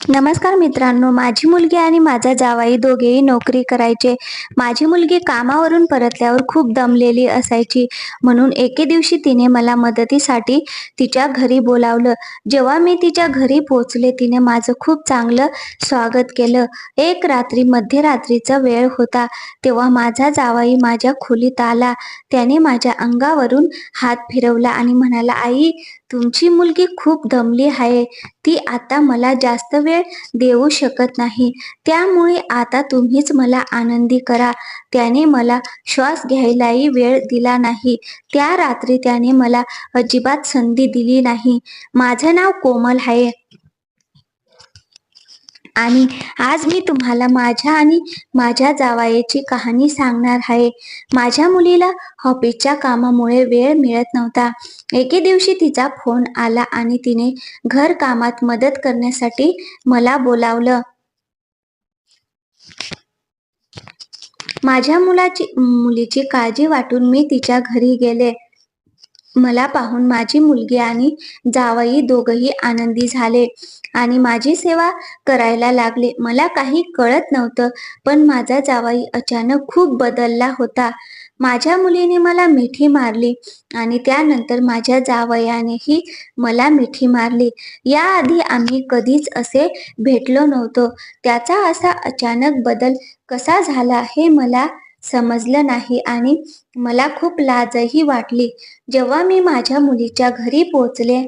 नमस्कार मित्रांनो माझी मुलगी आणि माझा जावाई दोघेही नोकरी करायचे. माझी मुलगी कामावरून परतल्यावर खूप दमलेली असायची. म्हणून एके दिवशी तिने मला मदतीसाठी तिच्या घरी बोलावलं. जेव्हा मी तिच्या घरी पोचले तिने माझं खूप चांगलं स्वागत केलं. एक रात्री मध्यरात्रीचा वेळ होता. तेव्हा माझा जावाई माझ्या खोलीत आला. त्याने माझ्या अंगावरून हात फिरवला आणि म्हणाला आई तुमची मुलगी खूप दमली आहे. ती आता मला जास्त वेळ देऊ शकत नाही. त्यामुळे आता तुम्हीच मला आनंदी करा. त्याने मला श्वास घ्यायलाही वेळ दिला नाही. त्या रात्री त्याने मला अजिबात संधी दिली नाही. माझं नाव कोमल आहे. आणि आज मी तुम्हाला माझ्या आणि माझ्या जावायेची कहाणी सांगणार आहे. माझ्या मुलीला हॉबीच्या कामामुळे वेळ मिळत नव्हता. एके दिवशी तिचा फोन आला आणि तिने घर कामात मदत करण्यासाठी मला बोलावलं. माझ्या मुलाची मुलीची काळजी वाटून मी तिच्या घरी गेले. मला पाहून माझी मुलगी आणि जावई दोघही आनंदी झाले आणि माझी सेवा करायला लागले. मला काही कळत नव्हतं पण माझा जावई अचानक खूप बदलला होता. माझ्या मुलीने मला मिठी मारली आणि त्यानंतर माझ्या जावयानेही मला मिठी मारली. याआधी आम्ही कधीच असे भेटलो नव्हतो. त्याचा असा अचानक बदल कसा झाला हे मला समजलं नाही आणि मला खूप लाजही वाटली. जेव्हा मी माझ्या मुलीच्या घरी पोहोचले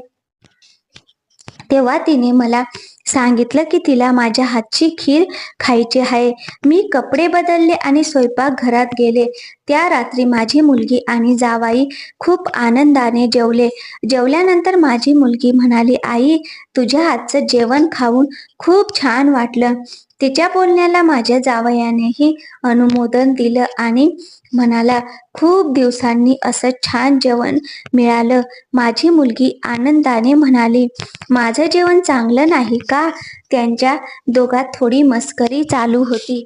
तेव्हा तिने मला सांगितलं की तिला माझ्या हातची खीर खायची आहे. मी कपडे बदलले आणि स्वयंपाक घरात गेले. त्या रात्री माझी मुलगी आणि जावाई खूप आनंदाने जेवले. जेवल्यानंतर माझी मुलगी म्हणाली आई तुझ्या हातचं जेवण खाऊन खूप छान वाटलं. तिच्या बोलण्याला माझ्या जावयानेही अनुमोदन दिलं आणि म्हणाला खूप दिवसांनी असं छान जेवण मिळालं. माझी मुलगी आनंदाने म्हणाली माझं जेवण चांगलं नाही का? त्यांच्या दोघात थोडी मस्करी चालू होती.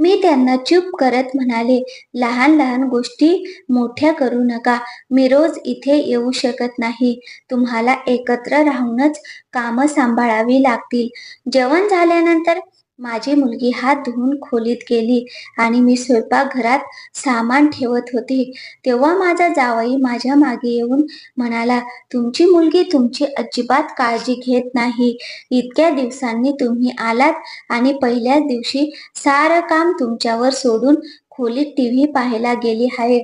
मी त्यांना चूप करत म्हणाले लहान लहान गोष्टी मोठ्या करू नका. मी रोज इथे येऊ शकत नाही. तुम्हाला एकत्र राहूनच कामं सांभाळावी लागतील. जेवण झाल्यानंतर माझी मुलगी हात धुवून खोलीत गेली आणि मी स्वयंपाकघरात सामान ठेवत होते. तेव्हा माझा जावई माझ्या मागे येऊन म्हणाला तुमची मुलगी तुमची अजिबात काळजी घेत नाही. इतक्या दिवसांनी तुम्ही आलात आणि पहिल्याच दिवशी सारं काम तुमच्यावर सोडून खोलीत टी व्ही पाहायला गेली आहे.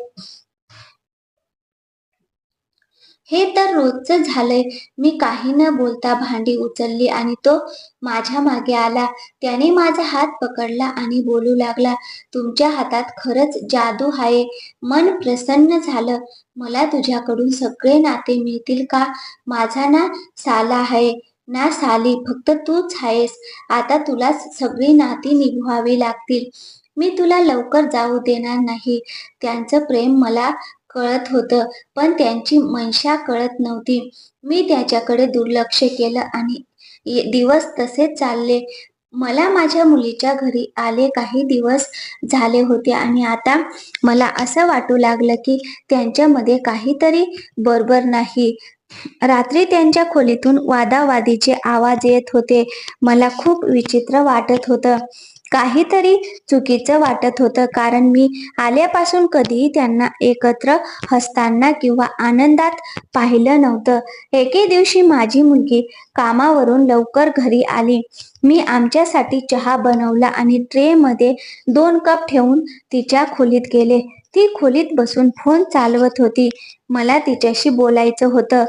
हे तर रोजच झालंय. मी काही न बोलता भांडी उचलली आणि तो माझ्या मागे आला. त्याने माझा हात पकडला आणि बोलू लागला तुमच्या हातात खरंच जादू आहे. मन प्रसन्न झालं. मला तुझ्याकडून सगळे नाते मिळतील का? माझा ना साला आहे. ना साली फक्त तूच आहेस. आता तुला सगळी नाती निभवावी लागतील. मी तुला लवकर जाऊ देणार नाही. त्यांचं प्रेम मला कळत होतं पण त्यांची मनशा कळत नव्हती. मी त्याच्याकडे दुर्लक्ष केलं आणि दिवस तसेच चालले. मला माझ्या मुलीच्या घरी आले काही दिवस झाले होते आणि आता मला असं वाटू लागलं की त्यांच्यामध्ये काहीतरी बरोबर नाही. रात्री त्यांच्या खोलीतून वादावादीचे आवाज येत होते. मला खूप विचित्र वाटत होतं. काहीतरी चुकीचं वाटत होतं. कारण मी आल्यापासून कधीही त्यांना एकत्र हसताना किंवा आनंदात पाहिलं नव्हतं. एके दिवशी माझी मुलगी कामावरून लवकर घरी आली. मी आमच्यासाठी चहा बनवला आणि ट्रेमध्ये दोन कप ठेवून तिच्या खोलीत गेले. ती खोलीत बसून फोन चालवत होती. मला तिच्याशी बोलायचं होतं.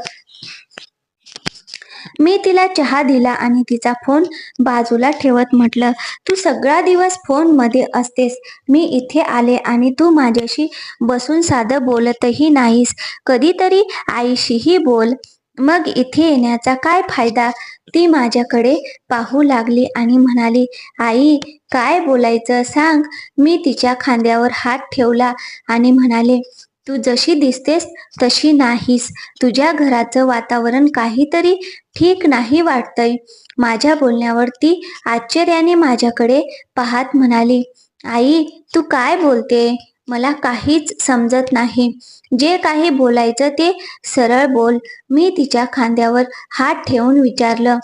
मी तिला चहा दिला आणि तिचा फोन बाजूला ठेवत म्हटलं तू सगळा दिवस फोनमध्ये असतेस. मी इथे आले आणि तू माझ्याशी बसून साधं बोलतही नाहीस. कधीतरी आईशीही बोल. मग इथे येण्याचा काय फायदा? ती माझ्याकडे पाहू लागली आणि म्हणाली आई काय बोलायचं सांग. मी तिच्या खांद्यावर हात ठेवला आणि म्हणाले तू जशी दिसतेस तशी नाहीस. तुझ्या घराचं वातावरण काहीतरी ठीक नाही वाटतंय. माझ्या बोलण्यावर ती आश्चर्याने माझ्याकडे पाहत म्हणाली आई तू काय बोलते? मला काहीच समजत नाही. जे काही बोलायचं ते सरळ बोल. मी तिच्या खांद्यावर हात ठेवून विचारलं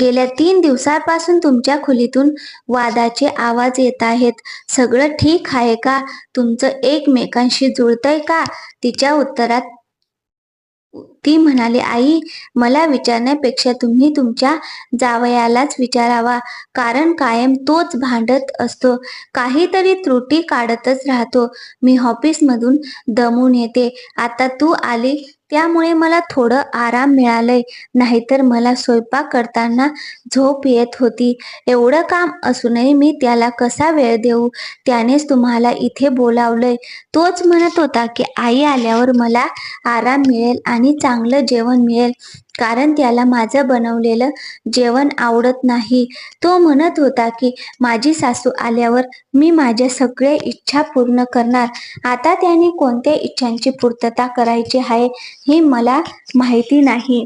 गेल्या तीन दिवसांपासून तुमच्या खोलीतून वादाचे आवाज येत आहेत. सगळं ठीक आहे का? तुमचं एकमेकांशी जुळतंय का? तिच्या उत्तरात ती म्हणाली आई मला विचारण्यापेक्षा तुम्ही तुमच्या जावयालाच विचारावा. कारण कायम तोच भांडत असतो. काहीतरी त्रुटी काढतच राहतो. मी ऑफिसमधून दमून येते. आता तू आली त्यामुळे मला थोडं आराम मिळालंय. नाहीतर मला स्वयंपाक करताना झोप येत होती. एवढं काम असूनही मी त्याला कसा वेळ देऊ? त्यानेच तुम्हाला इथे बोलावलंय. तोच म्हणत होता की आई आल्यावर मला आराम मिळेल आणि चांगलं जेवण मिळेल. कारण त्याला माझं बनवलेलं जेवण आवडत नाही. तो म्हणत होता की माझी सासू आल्यावर मी माझ्या सगळ्या इच्छा पूर्ण करणार. आता त्याने कोणत्या इच्छांची पूर्तता करायची आहे हे मला माहिती नाही.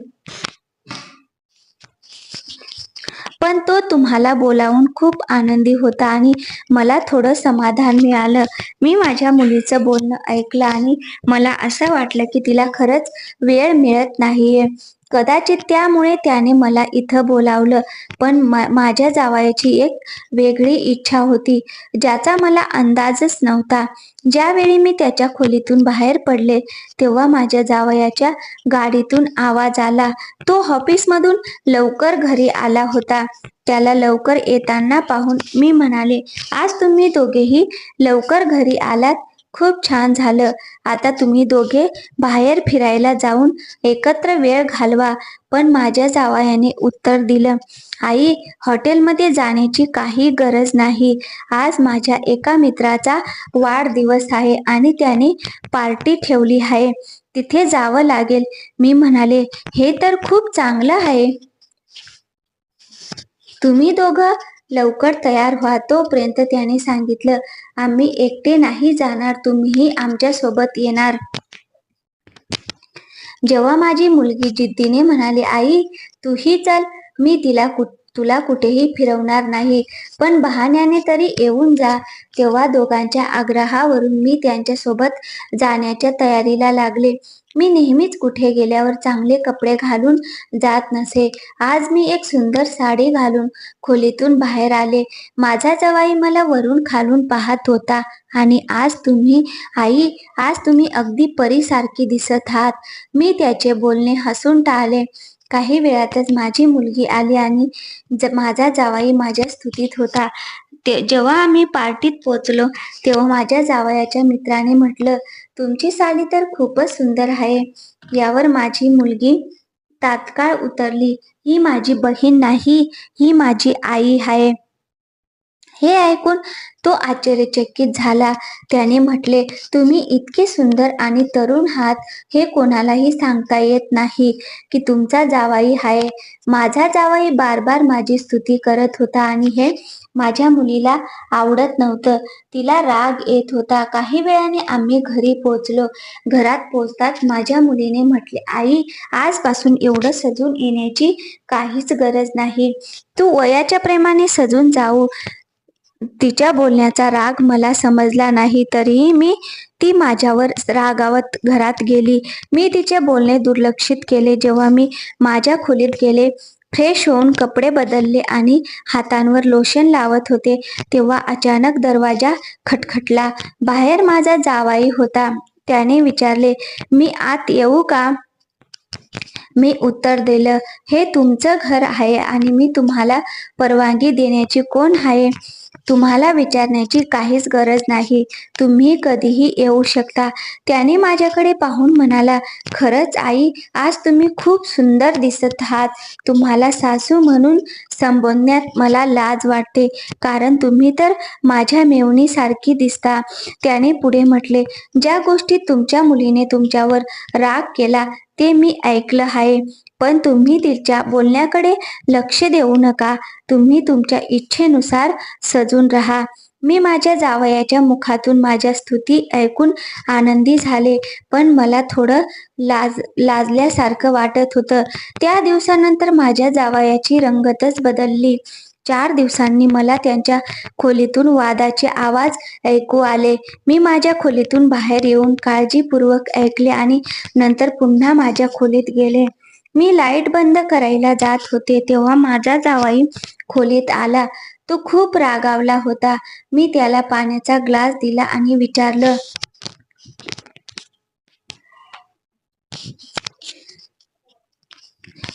पण तो तुम्हाला बोलावून खूप आनंदी होता आणि मला थोडं समाधान मिळालं. मी माझ्या मुलीचं बोलणं ऐकलं आणि मला असं वाटलं की तिला खरंच वेळ मिळत नाहीये. कदाचित त्यामुळे त्याने मला इथं बोलावलं पण मा माझ्या जावयाची एक वेगळी इच्छा होती ज्याचा मला अंदाजच नव्हता. ज्यावेळी मी त्याच्या खोलीतून बाहेर पडले तेव्हा माझ्या जावयाच्या गाडीतून आवाज आला. तो ऑफिसमधून लवकर घरी आला होता. त्याला लवकर येताना पाहून मी म्हणाले आज तुम्ही दोघेही लवकर घरी आलात? खूप छान झालं. आता तुम्ही दोघे बाहेर फिरायला जाऊन एकत्र वेळ घालवा. पण माझ्या जावयाने उत्तर दिलं आई हॉटेलमध्ये जाण्याची काही गरज नाही. आज माझ्या एका मित्राचा वाढदिवस आहे आणि त्याने पार्टी ठेवली आहे. तिथे जावं लागेल. मी म्हणाले हे तर खूप चांगलं आहे. तुम्ही दोघं लवकर तयार व्हा. तोपर्यंत त्याने सांगितलं आम्ही एकटे नाही जाणार तुम्हीही आमच्यासोबत येणार. जेव्हा माझी मुलगी जिद्दीने म्हणाली आई तूही चल मी तिला कुठ तुला कुठेही फिरवणार नाही पण बहाण्याने तरी येऊन जा. तेव्हा दोघांच्या आग्रहावरून मी त्यांच्यासोबत जाण्याच्या तयारीला लागले. मी नेहमीच कुठे गेल्यावर चांगले कपडे घालून जात नसे. आज मी एक सुंदर साडी घालून खोलीतून बाहेर आले. माझा जवाई मला वरून खालून पाहत होता आणि आज तुम्ही आई आज तुम्ही अगदी परीसारखी दिसत आहात. मी त्याचे बोलणे हसून टाळले. काही वेळातच माझी मुलगी आली आणि ज माझा जावाई माझ्या स्तुतीत होता. ते जेव्हा आम्ही पार्टीत पोचलो तेव्हा माझ्या जावयाच्या मित्राने म्हटलं तुमची साडी तर खूपच सुंदर आहे. यावर माझी मुलगी तात्काळ उतरली. ही माझी बहीण नाही ही माझी आई आहे. हे ऐकून तो आश्चर्यचकित झाला. त्याने म्हटले तुम्ही इतके सुंदर आणि तरुण आहात हे कोणालाही सांगता येत नाही की तुमचा जावाई आहे माझा जावाई बार बार माझी स्तुती करत होता आणि हे माझ्या मुलीला आवडत नव्हतं. तिला राग येत होता. काही वेळाने आम्ही घरी पोहोचलो. घरात पोचताच माझ्या मुलीने म्हटले आई आजपासून एवढं सजून येण्याची काहीच गरज नाही. तू वयाच्या प्रेमाने सजून जाऊ. तिच्या बोलण्याचा राग मला समजला नाही तरीही मी ती माझ्यावर रागावत घरात गेली. मी तिचे बोलणे दुर्लक्षित केले. जेव्हा मी माझ्या खोलीत गेले फ्रेश होऊन कपडे बदलले आणि हातांवर लोशन लावत होते तेव्हा अचानक दरवाजा खटखटला. बाहेर माझा जावाई होता. त्याने विचारले मी आत येऊ का? मी उत्तर दिलं. हे तुमचं घर आहे आणि मी तुम्हाला परवानगी देण्याची कोण आहे? तुम्हाला विचारण्याची काहीच गरज नाही. तुम्ही कधीही येऊ शकता. त्याने माझ्याकडे पाहून म्हणाला खरंच आई आज तुम्ही खूप सुंदर दिसत आहात. तुम्हाला सासू म्हणून संबोधण्यात मला लाज वाटते. कारण तुम्ही तर माझ्या मेवणीसारखी दिसता. त्याने पुढे म्हटले ज्या गोष्टी तुमच्या मुलीने तुमच्यावर राग केला ते मी ऐकलं आहे. पण तुम्ही तिच्या बोलण्याकडे लक्ष देऊ नका. तुम्ही तुमच्या इच्छेनुसार सजून राहा. मी माझ्या जावयाच्या मुखातून माझ्या स्तुती ऐकून आनंदी झाले. पण मला थोडं लाज लाजल्यासारखं वाटत होतं. त्या दिवसानंतर माझ्या जावयाची रंगतच बदलली. चार दिवसांनी मला त्यांच्या खोलीतून वादाचे आवाज ऐकू आले. मी माझ्या खोलीतून बाहेर येऊन काळजीपूर्वक ऐकले आणि नंतर पुन्हा माझ्या खोलीत गेले. मी लाइट बंद करायला जात होते तेव्हा माझा जावाई खोलीत आला. तो खूप रागावला होता. मी त्याला पाण्याचा ग्लास दिला आणि विचारलं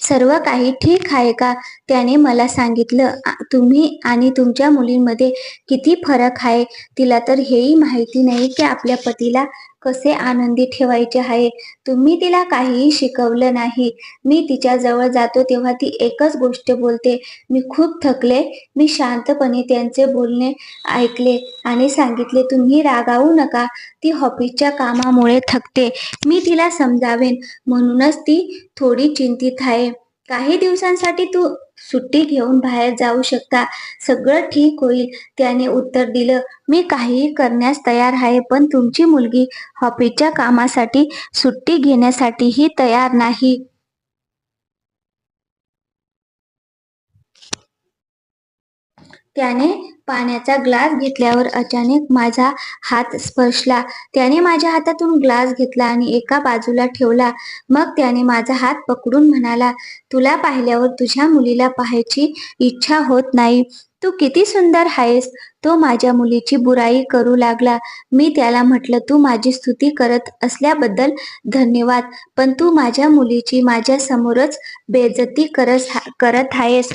सर्व काही ठीक आहे का? त्याने मला सांगितलं तुम्ही आणि तुमच्या मुलींमध्ये किती फरक आहे? तिला तर हेही माहिती नाही की आपल्या पतीला कसे आनंदी ठेवायचे आहे. तुम्ही तिला काहीही शिकवलं नाही. मी तिच्या जवळ जातो तेव्हा ती एकच गोष्ट बोलते. मी खूप थकले. मी शांतपणे त्यांचे बोलणे ऐकले आणि सांगितले तुम्ही रागावू नका. ती ऑफिसच्या कामामुळे थकते. मी तिला समजावेन. म्हणूनच ती थोडी चिंतित आहे. काही दिवसांसाठी तू सुट्टी घेऊन बाहेर जाऊ शकता. सगळं ठीक होईल त्याने उत्तर दिलं. मी काहीही करण्यास तयार आहे पण तुमची मुलगी हॉपीच्या कामासाठी सुट्टी घेण्यासाठीही तयार नाही. त्याने पाण्याचा ग्लास घेतल्यावर अचानक माझा हात स्पर्शला. त्याने माझ्या हातातून ग्लास घेतला आणि एका बाजूला ठेवला. मग त्याने माझा हात पकडून म्हणाला तुला पाहिल्यावर तुझ्या मुलीला पाहायची इच्छा होत नाही. तू किती सुंदर आहेस. तो माझ्या मुलीची बुराई करू लागला. मी त्याला म्हटलं तू माझी स्तुती करत असल्याबद्दल धन्यवाद पण तू माझ्या मुलीची माझ्या समोरच बेजती करत करत आहेस.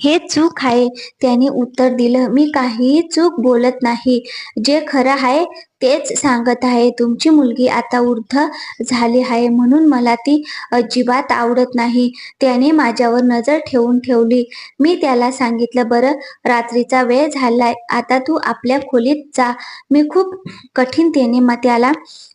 हे चूक आहे त्याने उत्तर दिलं. मी काहीही चूक बोलत नाही. जे खरं आहे तेच सांगत आहे. तुमची मुलगी आता वृद्ध झाली आहे म्हणून मला ती अजिबात आवडत नाही. त्याने माझ्यावर नजर ठेवून ठेवली. मी त्याला सांगितलं बरं रात्रीचा वेळ झाला आता तू आपल्या खोलीत जा. मी खूप कठीणतेने मग त्याला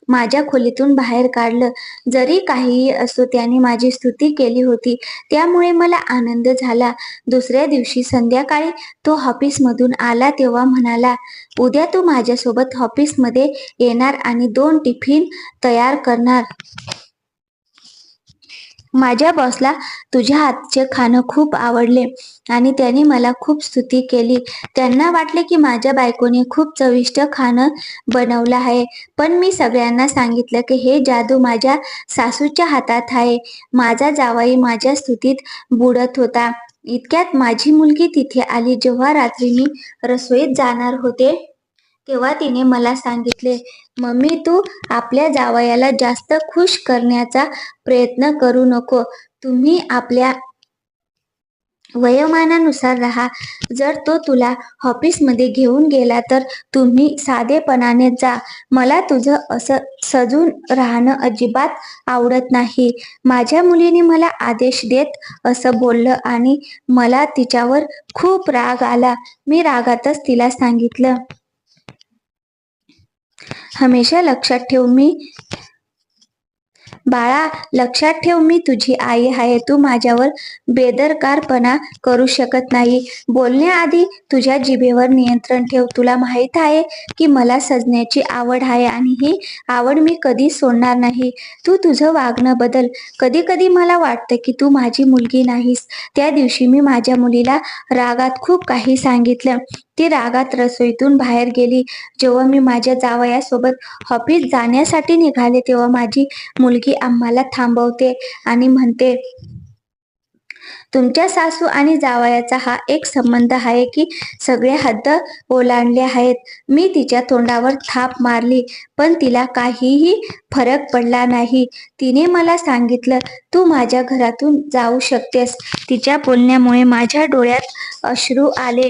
माझ्या खोलीतून बाहेर काढलं. जरी काहीही असो त्याने माझी स्तुती केली होती. त्यामुळे मला आनंद झाला. दुसऱ्या दिवशी संध्याकाळी तो ऑफिसमधून आला तेव्हा म्हणाला उद्या तू माझ्यासोबत ऑफिसमध्ये येणार आणि दोन टिफिन तयार करणार. माझ्या बॉसला तुझ्या हातचे खाणं खूप आवडले आणि त्याने मला खूप स्तुती केली. त्यांना वाटले की माझ्या बायकोने खूप चविष्ट खाणं बनवलं आहे. पण मी सगळ्यांना सांगितलं की हे जादू माझ्या सासूच्या हातात आहे. माझा जावाई माझ्या स्तुतीत बुडत होता. इतक्यात माझी मुलगी तिथे आली जेव्हा रात्री मी रसोईत जाणार होते. तेव्हा तिने मला सांगितले मम्मी तू आपल्या जावयाला जास्त खुश करण्याचा प्रयत्न करू नको. तुम्ही आपल्या वयोमानानुसार राहा. जर तो तुला ऑफिसमध्ये घेऊन गेला तर तुम्ही साधेपणाने जा. मला तुझं असं सजून राहणं अजिबात आवडत नाही. माझ्या मुलीने मला आदेश देत असं बोललं आणि मला तिच्यावर खूप राग आला. मी रागातच तिला सांगितलं हमेशा लक्षात ठेव मी. बाळा लक्षात ठेव मी तुझी आई आहे तू माझ्यावर बेदरकारपणा करू शकत नाही. बोलण्याआधी तुझ्या जिभेवर नियंत्रण ठेव. तुला माहीत आहे की मला सजण्याची आवड आहे आणि ही आवड मी कधी सोडणार नाही. तू तुझं वागणं बदल. कधी कधी मला वाटतं की तू माझी मुलगी नाहीस. त्या दिवशी मी माझ्या मुलीला रागात खूप काही सांगितलं. ती रागात रसोईतून बाहेर गेली. जेव्हा मी माझ्या जावयासोबत ऑफिस जाण्यासाठी निघाले तेव्हा माझी मुलगी आम्हाला थांबवते आणि म्हणते तुमच्या सासू आणि जावयाचा हा एक संबंध आहे की सगळे हद्द ओलांडले आहेत. मी तिच्या तोंडावर थाप मारली पण तिला काहीही फरक पडला नाही. तिने मला सांगितलं तू माझ्या घरातून जाऊ शकतेस. तिच्या बोलण्यामुळे माझ्या डोळ्यात अश्रू आले.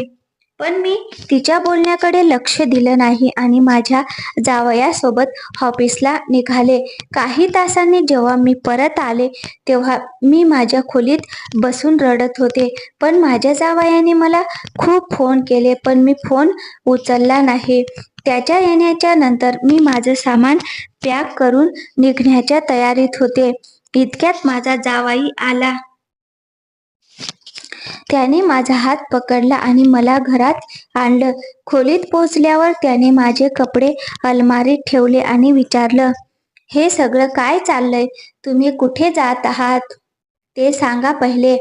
पण मी तिच्या बोलण्याकडे लक्ष दिलं नाही आणि माझ्या जावयासोबत ऑफिसला निघाले. काही तासांनी जेव्हा मी परत आले तेव्हा मी माझ्या खोलीत बसून रडत होते. पण माझ्या जावयाने मला खूप फोन केले पण मी फोन उचलला नाही. त्याच्या येण्याच्या नंतर मी माझं सामान पॅक करून निघण्याच्या तयारीत होते. इतक्यात माझा जावाई आला. त्याने माझा हात पकडला आणि मला घरात आणलं. खोलीत पोचल्यावर त्याने माझे कपडे अलमारीत ठेवले आणि विचारलं हे सगळं काय चाललंय? तुम्ही कुठे जात आहात? ते सांगा पहिले.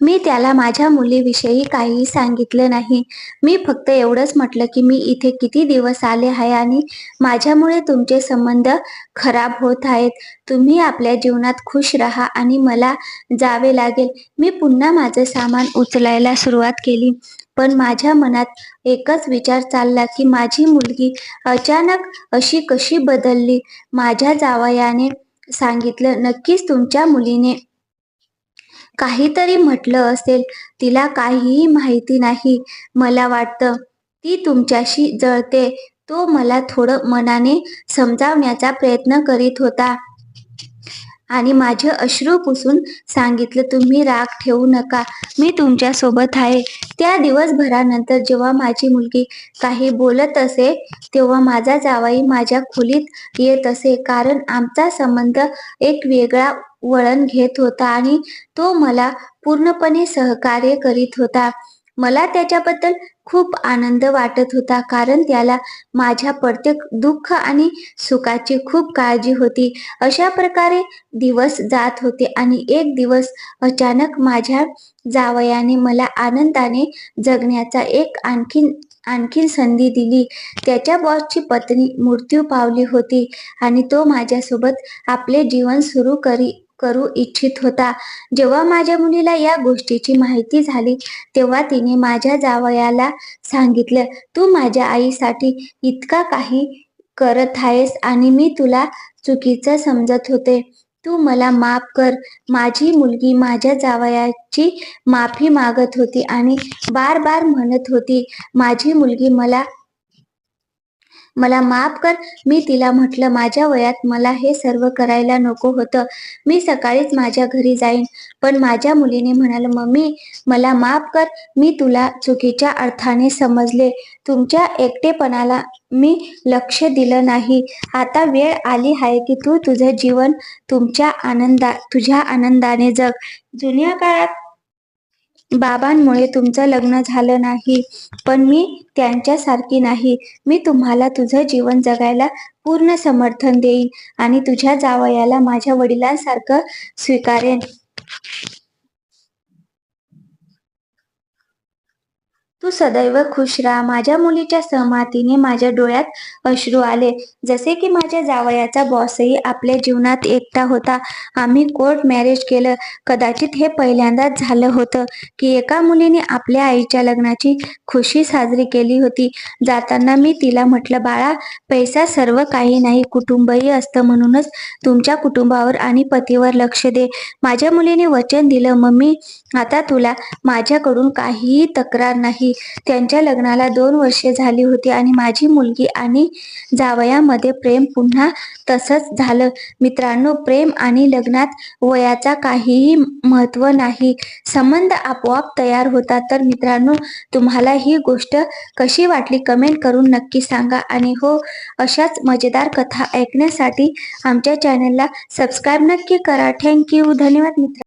मी त्याला माझ्या मुलीविषयी काहीही सांगितलं नाही. मी फक्त एवढंच म्हटलं की मी इथे किती दिवस आले आहे आणि माझ्यामुळे तुमचे संबंध खराब होत आहेत. तुम्ही आपल्या जीवनात खुश राहा आणि मला जावे लागेल. मी पुन्हा माझं सामान उचलायला सुरुवात केली. पण माझ्या मनात एकच विचार चालला की माझी मुलगी अचानक अशी कशी बदलली? माझ्या जावयाने सांगितलं नक्कीच तुमच्या मुलीने काहीतरी म्हटलं असेल तिला काहीही माहिती नाही. मला वाटतं ती तुमच्याशी जळते. तो मला थोडं मनाने समजावण्याचा प्रयत्न करीत होता. आणि माझे अश्रू पुसून सांगितलं तुम्ही राग ठेवू नका. मी तुमच्यासोबत आहे. त्या दिवसभरानंतर जेव्हा माझी मुलगी काही बोलत असे तेव्हा माझा जावाई माझ्या खोलीत येत असे. कारण आमचा संबंध एक वेगळा वळण घेत होता आणि तो मला पूर्णपणे सहकार्य करीत होता. मला त्याच्याबद्दल खूप आनंद वाटत होता कारण त्याला माझ्या प्रत्येक दुःख आणि सुखाची खूप काळजी होती. अशा प्रकारे दिवस जात होते आणि एक दिवस अचानक माझ्या जावयाने मला आनंदाने जगण्याचा एक आणखीन आणखीन संधी दिली. त्याच्या बॉसची पत्नी मृत्यू पावली होती आणि तो माझ्यासोबत आपले जीवन सुरू करी करू इच्छित होता. जेव्हा माझ्या मुलीला या गोष्टीची माहिती झाली तेव्हा तिने माझ्या जावयाला सांगितलं तू माझ्या आईसाठी इतका काही करत आहेस आणि मी तुला चुकीचं समजत होते. तू मला माफ कर. माझी मुलगी माझ्या जावयाची माफी मागत होती आणि बार बार म्हणत होती माझी मुलगी मला मला माफ कर. मी तिला म्हटलं माझ्या वयात मला हे सर्व करायला नको होतं. मी सकाळीच माझ्या घरी जाईन. पण माझ्या मुलीने म्हणाल मम्मी मला माफ कर. मी तुला चुकीच्या अर्थाने समजले. तुमच्या एकटेपणाला मी लक्ष दिलं नाही. आता वेळ आली आहे की तू तुझं जीवन तुमच्या आनंदा तुझ्या आनंदाने जग. जुन्या काळात बाबांमुळे तुमचं लग्न झालं नाही पण मी त्यांच्यासारखी नाही. मी तुम्हाला तुझं जीवन जगायला पूर्ण समर्थन देईन आणि तुझ्या जावयाला माझ्या वडिलांसारखं स्वीकारेन. तू सदैव खुश राहा. माझ्या मुलीच्या सहमतीने माझ्या डोळ्यात अश्रू आले. जसे की माझ्या जावयाचा बॉसही आपल्या जीवनात एकटा होता. आम्ही कोर्ट मॅरेज केलं. कदाचित हे पहिल्यांदाच झालं होतं की एका मुलीने आपल्या आईच्या लग्नाची खुशी साजरी केली होती. जाताना मी तिला म्हटलं बाळा पैसा सर्व काही नाही. कुटुंबही असतं म्हणूनच तुमच्या कुटुंबावर आणि पतीवर लक्ष दे. माझ्या मुलीने वचन दिलं. मम्मी आता तुला माझ्याकडून काहीही तक्रार नाही. त्यांच्या लग्नाला दोन वर्षे झाली होती आणि माझी मुलगी आणि जावयामध्ये प्रेम पुन्हा तसंच झालं. मित्रांनो प्रेम आणि लग्नात वयाचा काहीही महत्त्व नाही. संबंध आपोआप तयार होतात. तर मित्रांनो तुम्हाला ही गोष्ट कशी वाटली कमेंट करून नक्की सांगा. आणि हो अशाच मजेदार कथा ऐकण्यासाठी आमच्या चॅनलला सबस्क्राईब नक्की करा. थँक्यू. धन्यवाद मित्र